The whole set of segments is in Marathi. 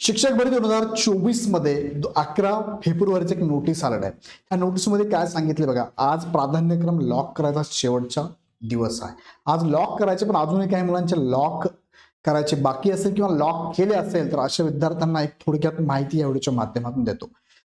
शिक्षक भरती दोन हजार चोवीसमध्ये अकरा फेब्रुवारीचं एक नोटीस आलेलं आहे. त्या नोटीसमध्ये काय सांगितले बघा आज प्राधान्यक्रम लॉक करायचा शेवटचा दिवस आहे. आज लॉक करायचे पण अजूनही काही मुलांचे लॉक करायचे बाकी असेल किंवा लॉक केले असेल तर अशा विद्यार्थ्यांना एक थोडक्यात माहिती या व्हिडिओच्या माध्यमातून देतो.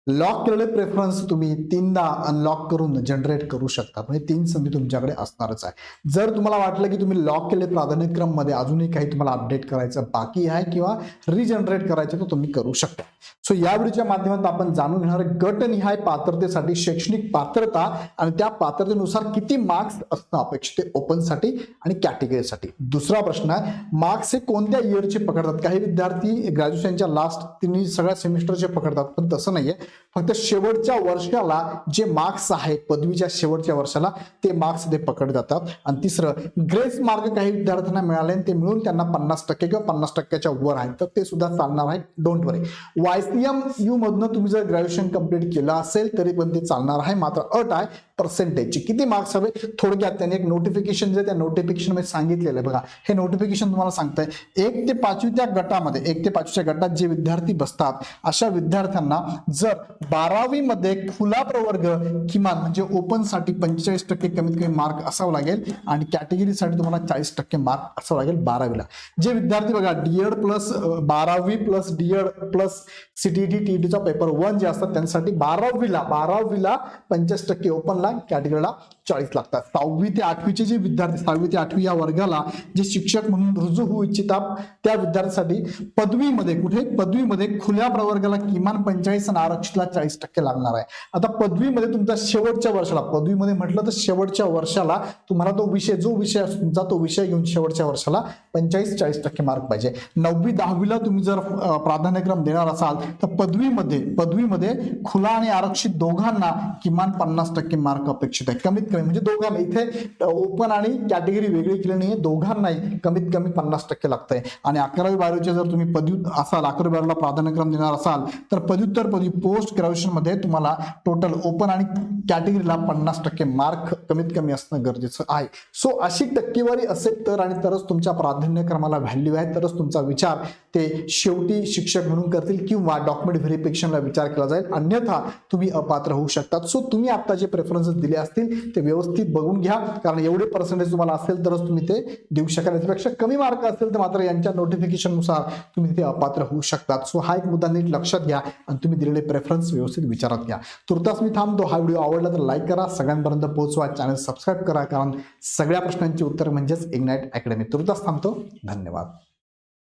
लॉक केलेले प्रेफरन्स तुम्ही तीनदा अनलॉक करून जनरेट करू शकता. म्हणजे तीन संधी तुमच्याकडे असणारच आहे. जर तुम्हाला वाटलं की तुम्ही लॉक केले प्राधान्यक्रममध्ये अजूनही काही तुम्हाला अपडेट करायचं बाकी आहे किंवा रिजनरेट करायचं तर तुम्ही करू शकता. सो या व्हिडिओच्या माध्यमातून आपण जाणून घेणार गटनिहाय पात्रतेसाठी शैक्षणिक पात्रता आणि त्या पात्रतेनुसार किती मार्क्स असणं अपेक्षित आहे ओपनसाठी आणि कॅटेगरीसाठी दुसरा प्रश्न आहे मार्क्स हे कोणत्या इयरचे पकडतात? काही विद्यार्थी ग्रॅज्युएशनच्या लास्ट तिन्ही सगळ्या सेमिस्टरचे पकडतात पण तसं नाहीये. फक्त शेवटच्या वर्षाला जे मार्क्स आहे पदवीच्या शेवटच्या वर्षाला ते मार्क्स ते पकडले जातात. आणि तिसरं ग्रेस मार्क काही विद्यार्थ्यांना मिळाले आणि ते मिळून त्यांना पन्नास टक्के किंवा पन्नास टक्क्याच्या वर आहेत. तर ते सुद्धा चालणार आहे डोंट वरी वायसीएम यू मधनं तुम्ही जर ग्रॅज्युएशन कंप्लीट केलं असेल तरी पण ते चालणार आहे. मात्र अट आहे पर्सेंटेजचे किती मार्क्स हवे? थोडक्यात त्यांनी एक नोटिफिकेशन जे त्या नोटिफिकेशनमध्ये सांगितलेलं आहे. बघा हे नोटिफिकेशन तुम्हाला सांगतंय. एक ते पाचवी त्या गटामध्ये एक ते पाचवीच्या गटात जे विद्यार्थी बसतात अशा विद्यार्थ्यांना जर बारावी मध्ये खुला प्रवर्ग किमान म्हणजे ओपनसाठी पंचेचाळीस टक्के कमीत कमी मार्क असावं लागेल आणि कॅटेगरीसाठी तुम्हाला चाळीस टक्के मार्क असावं लागेल बारावीला. जे विद्यार्थी बघा डीएड प्लस बारावी प्लस डीएड प्लस सीटीटी टीईटीचा पेपर वन जे असतात त्यांच्यासाठी बारावीला बारावीला पंचेचाळीस टक्के ओपनला कॅटेगरीला चाळीस लागतात. सहावी ते आठवीचे जे विद्यार्थी सहावी ते आठवी या वर्गाला जे शिक्षक म्हणून रुजू होऊ इच्छितात त्या विद्यार्थ्यासाठी पदवीमध्ये कुठे? पदवीमध्ये खुल्या प्रवर्गाला किमान पंचेचाळीस आणि आरक्षणाला चाळीस टक्के लागणार आहे. आता पदवीमध्ये तुमचा शेवटच्या वर्षाला पदवीमध्ये म्हटलं तर शेवटच्या वर्षाला तुम्हाला तो विषय जो विषय तुमचा तो विषय घेऊन शेवटच्या वर्षाला पंचेचाळीस चाळीस टक्के मार्क पाहिजे. नववी दहावीला तुम्ही जर प्राधान्यक्रम देणार असाल तर पदवीमध्ये पदवीमध्ये खुला आणि आरक्षित दोघांना किमान पन्नास टक्के मार्क अपेक्षित आहे. कमीत कमी म्हणजे दोघांना इथे ओपन आणि कॅटेगरी वेगळी केली नाही दोघांनाही कमीत कमी पन्नास टक्के लागतंय. आणि अकरावी बारावीचे जर तुम्ही पदवी असाल अकरावी बारावीला प्राधान्यक्रम देणार असाल तर पदव्युत्तर पदवी पोस्ट ग्रॅज्युएशनमध्ये तुम्हाला टोटल ओपन आणि कॅटेगरीला पन्नास टक्के मार्क कमीत कमी असणं गरजेचं आहे. सो अशी टक्केवारी असेल तर आणि तरच तुमच्या प्राधान्यक्रमाला व्हॅल्यू आहे. तरच तुमचा विचार ते शेवटी शिक्षक म्हणून करतील किंवा डॉक्युमेंट व्हेरिफिकेशनला विचार केला जाईल. अन्यथा तुम्ही अपात्र होऊ शकतात. सो तुम्ही आता जे प्रेफरन्सेस दिले असतील ते व्यवस्थित बघून घ्या. कारण एवढे पर्सेंटेज तुम्हाला असेल तरच तुम्ही ते देऊ शकाल. याच्यापेक्षा कमी मार्क असेल तर मात्र यांच्या नोटिफिकेशननुसार तुम्ही तिथे अपात्र होऊ शकतात. सो हा एक मुद्दा नीट लक्षात घ्या आणि तुम्ही दिलेले प्रेफरन्स व्यवस्थित विचारात घ्या. तुर्तास मी थांबतो. हा व्हिडिओ आवडला तर लाईक करा. सगळ्यांपर्यंत पोहोचवा. चॅनल सबस्क्राईब करा. कारण सगळ्या प्रश्नांची उत्तर म्हणजेच इग्नाईट अकॅडमी तुर्तास थांबतो. धन्यवाद.